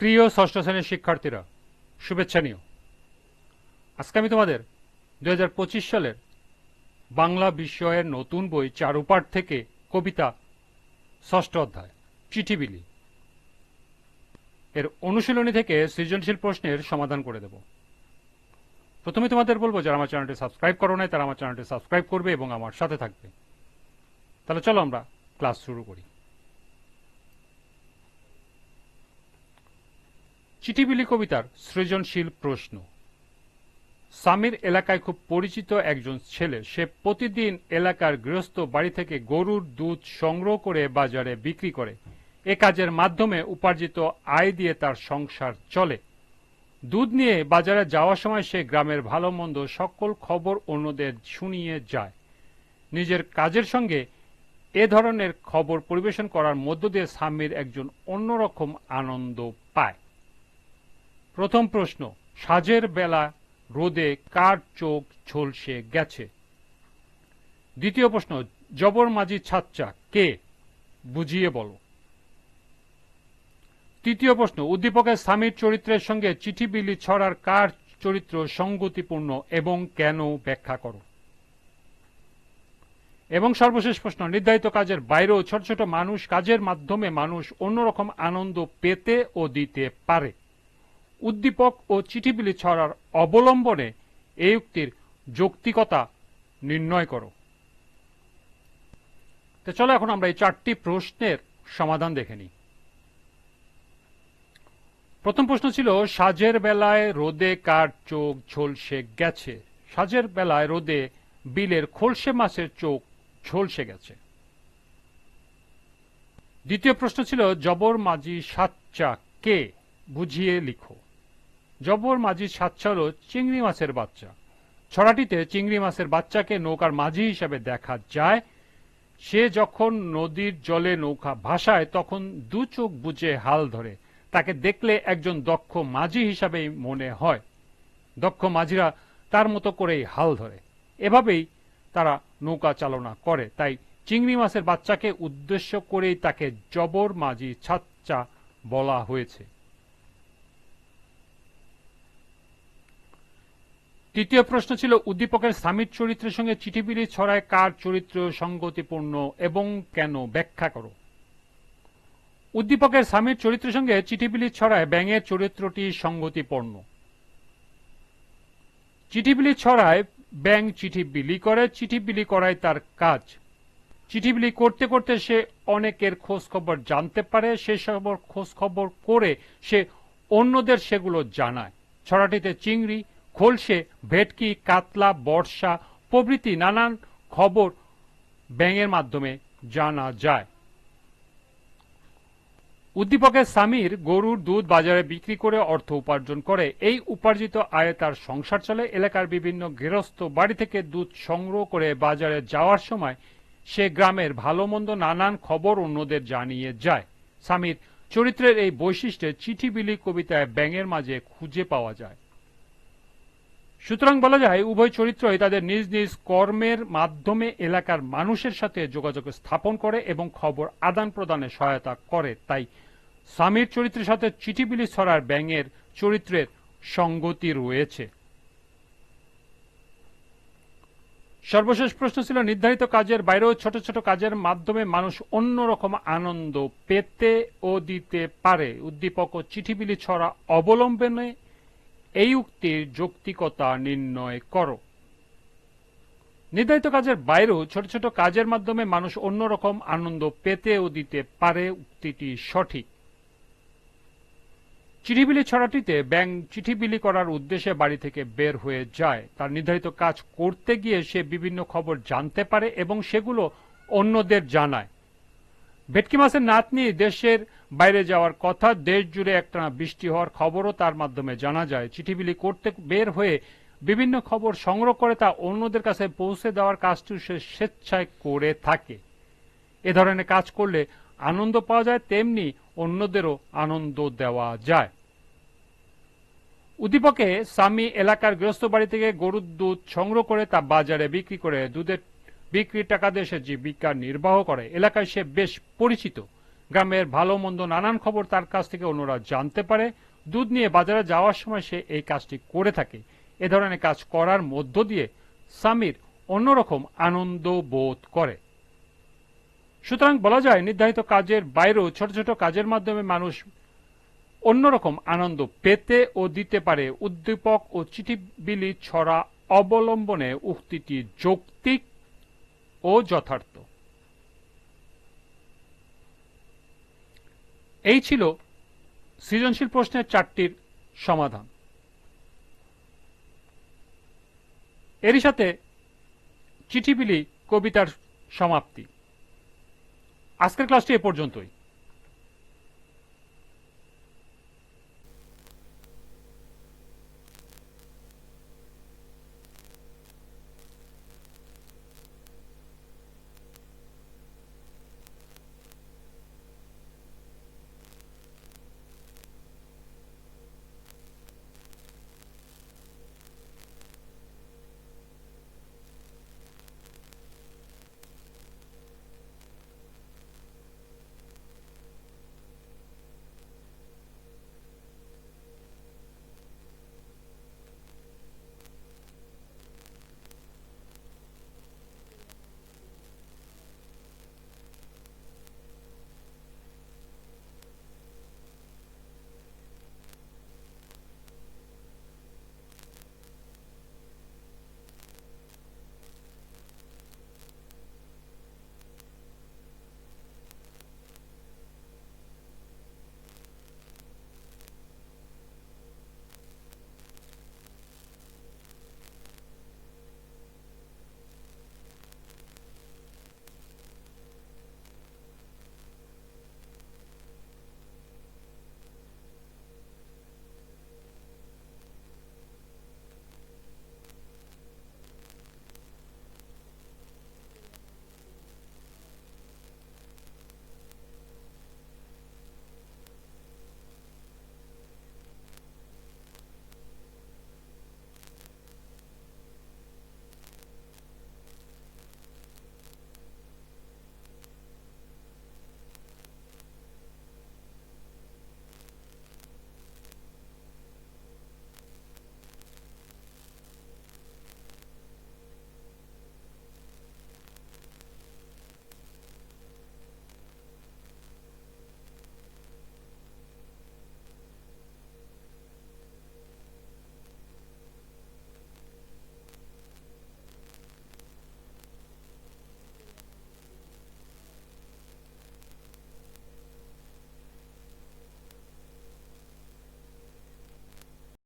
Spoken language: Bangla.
প্রিয় ষষ্ঠ শ্রেণির শিক্ষার্থীরা, শুভেচ্ছা নিও। আজকে আমি তোমাদের দু হাজার পঁচিশ সালের বাংলা বিষয়ের নতুন বই চারুপাঠ থেকে কবিতা ষষ্ঠ অধ্যায় চিঠিবিলি এর অনুশীলনী থেকে সৃজনশীল প্রশ্নের সমাধান করে দেব। প্রথমে তোমাদের বলব, যারা আমার চ্যানেলটি সাবস্ক্রাইব করো নাই, তারা আমার চ্যানেলটি সাবস্ক্রাইব করবে এবং আমার সাথে থাকবে। তাহলে চলো আমরা ক্লাস শুরু করি। চিঠিবিলি কবিতার সৃজনশীল প্রশ্ন। সামির এলাকায় খুব পরিচিত একজন ছেলে, সে প্রতিদিন এলাকার গৃহস্থ বাড়ি থেকে গরুর দুধ সংগ্রহ করে বাজারে বিক্রি করে। এ কাজের মাধ্যমে উপার্জিত আয় দিয়ে তার সংসার চলে। দুধ নিয়ে বাজারে যাওয়ার সময় সে গ্রামের ভালো মন্দ সকল খবর অন্যদের শুনিয়ে যায়। নিজের কাজের সঙ্গে এ ধরনের খবর পরিবেশন করার মধ্য দিয়ে সামির একজন অন্যরকম আনন্দ পায়। প্রথম প্রশ্ন, সাজের বেলা রোদে কার চোখ ঝলসে গেছে? দ্বিতীয় প্রশ্ন, জবর মাঝি ছাচ্চা কে? বুঝিয়ে বলো। তৃতীয় প্রশ্ন, উদ্দীপকের স্বামীর চরিত্রের সঙ্গে চিঠি বিলি ছড়ার কার চরিত্র সঙ্গতিপূর্ণ এবং কেন ব্যাখ্যা করো? এবং সর্বশেষ প্রশ্ন, নির্ধারিত কাজের বাইরেও ছোট ছোট মানুষ কাজের মাধ্যমে মানুষ অন্যরকম আনন্দ পেতে ও দিতে পারে। উদ্দীপক ও চিঠিবিলি ছড়ার অবলম্বনে এই উক্তির যৌক্তিকতা নির্ণয় করো। তো চলো এখন আমরা এই চারটি প্রশ্নের সমাধান দেখে নিই। প্রথম প্রশ্ন ছিল, সাজের বেলায় রোদে কার চোখ ঝলসে গেছে? সাজের বেলায় রোদে বিলের খোলসে মাছের চোখ ঝলসে গেছে। দ্বিতীয় প্রশ্ন ছিল, জবর মাঝি সাচ্চা কে? বুঝিয়ে লিখো। জবর মাঝির সাচ্চা হল চিংড়ি মাছের বাচ্চা। ছড়াটিতে চিংড়ি মাছের বাচ্চাকে নৌকার মাঝি হিসাবে দেখা যায়। সে যখন নদীর জলে নৌকা ভাসায়, তখন দু চোখ বুঝে হাল ধরে। তাকে দেখলে একজন দক্ষ মাঝি হিসাবেই মনে হয়। দক্ষ মাঝিরা তার মতো করেই হাল ধরে। এভাবেই তারা নৌকা চালনা করে। তাই চিংড়ি মাছের বাচ্চাকে উদ্দেশ্য করেই তাকে জবর মাঝি ছাচ্চা বলা হয়েছে। তৃতীয় প্রশ্ন ছিল, উদ্দীপকের স্বামীর চরিত্রের সঙ্গে চিঠিবিলি ছড়ায় কার চরিত্র সঙ্গতিপূর্ণ এবং কেন? ব্যাখ্যা করো। উদ্দীপকের স্বামীর চরিত্রের সঙ্গে চিঠিবিলি ছড়ায় ব্যাঙের চরিত্রটি সঙ্গতিপূর্ণ। চিঠিবিলি ছড়ায় ব্যাং চিঠি বিলি করে, চিঠি বিলি করায় তার কাজ। চিঠি বিলি করতে করতে সে অনেকের খোঁজ খবর জানতে পারে, সে সব খোঁজ খবর করে সে অন্যদের সেগুলো জানায়। ছড়াটিতে চিংড়ি খোলসে ভেটকি, কাতলা, বর্ষা প্রভৃতি নানান খবর ব্যাঙের মাধ্যমে জানা যায়। উদ্দীপকের স্বামীর গরুর দুধ বাজারে বিক্রি করে অর্থ উপার্জন করে। এই উপার্জিত আয়ে তার সংসার চলে। এলাকার বিভিন্ন গৃহস্থ বাড়ি থেকে দুধ সংগ্রহ করে বাজারে যাওয়ার সময় সে গ্রামের ভালো মন্দ নানান খবর অন্যদের জানিয়ে যায়। স্বামীর চরিত্রের এই বৈশিষ্ট্যে চিঠি বিলি কবিতায় ব্যাঙের মাঝে খুঁজে পাওয়া যায়। সুতরাং বলা যায়, উভয় চরিত্রই তাদের নিজ নিজ কর্মের মাধ্যমে এলাকার মানুষের সাথে যোগাযোগ স্থাপন করে এবং খবর আদান প্রদানে সহায়তা করে। তাই স্বামীর চরিত্রের সাথে চিঠিবিলি ছড়ার ব্যাঙের চরিত্রের সঙ্গতি রয়েছে। সর্বশেষ প্রশ্ন ছিল, নির্ধারিত কাজের বাইরেও ছোট ছোট কাজের মাধ্যমে মানুষ অন্যরকম আনন্দ পেতে ও দিতে পারে। উদ্দীপক ও চিঠিবিলি ছড়া অবলম্বনে এই উক্তির যৌক্তিকতা নির্ণয় করো। নির্ধারিত কাজের বাইরেও ছোট ছোট কাজের মাধ্যমে মানুষ অন্যরকম আনন্দ পেতে ও দিতে পারে উক্তিটি সঠিক। চিঠিবিলি ছড়াটিতে ব্যাং চিঠি বিলি করার উদ্দেশ্যে বাড়ি থেকে বের হয়ে যায়। তার নির্ধারিত কাজ করতে গিয়ে সে বিভিন্ন খবর জানতে পারে এবং সেগুলো অন্যদের জানায়। ভেটকি মাছের নাতনি দেশের বাইরে যাওয়ার কথা, দেশ জুড়ে একটা বৃষ্টি হওয়ার খবরও তার মাধ্যমে জানা যায়। চিঠিবিলি করতে বের হয়ে বিভিন্ন খবর সংগ্রহ করে তা অন্যদের কাছে পৌঁছে দেওয়ার কাজটি সে স্বেচ্ছায় করে থাকে। এ ধরনের কাজ করলে আনন্দ পাওয়া যায়, তেমনি অন্যদেরও আনন্দ দেওয়া যায়। উদ্দীপকে স্বামী এলাকার গৃহস্থ বাড়ি থেকে গরুর দুধ সংগ্রহ করে তা বাজারে বিক্রি করে দুধের বিক্রির টাকা দিয়ে সে জীবিকা নির্বাহ করে। এলাকায় সে বেশ পরিচিত। গ্রামের ভালো মন্দ নানান খবর তার কাছ থেকে অন্যরা জানতে পারে। দুধ নিয়ে বাজারে যাওয়ার সময় সে এই কাজটি করে থাকে। এ ধরনের কাজ করার মধ্য দিয়ে সামির অন্যরকম আনন্দ বোধ করে। সুতরাং বলা যায়, নির্ধারিত কাজের বাইরেও ছোট ছোট কাজের মাধ্যমে মানুষ অন্যরকম আনন্দ পেতে ও দিতে পারে। উদ্দীপক ও চিঠিবিলি ছড়া অবলম্বনে উক্তিটি যৌক্তিক ও যথার্থ। এই ছিল সৃজনশীল প্রশ্নের চারটির সমাধান। এরই সাথে চিঠিবিলি কবিতার সমাপ্তি। আজকের ক্লাসটি এ পর্যন্তই।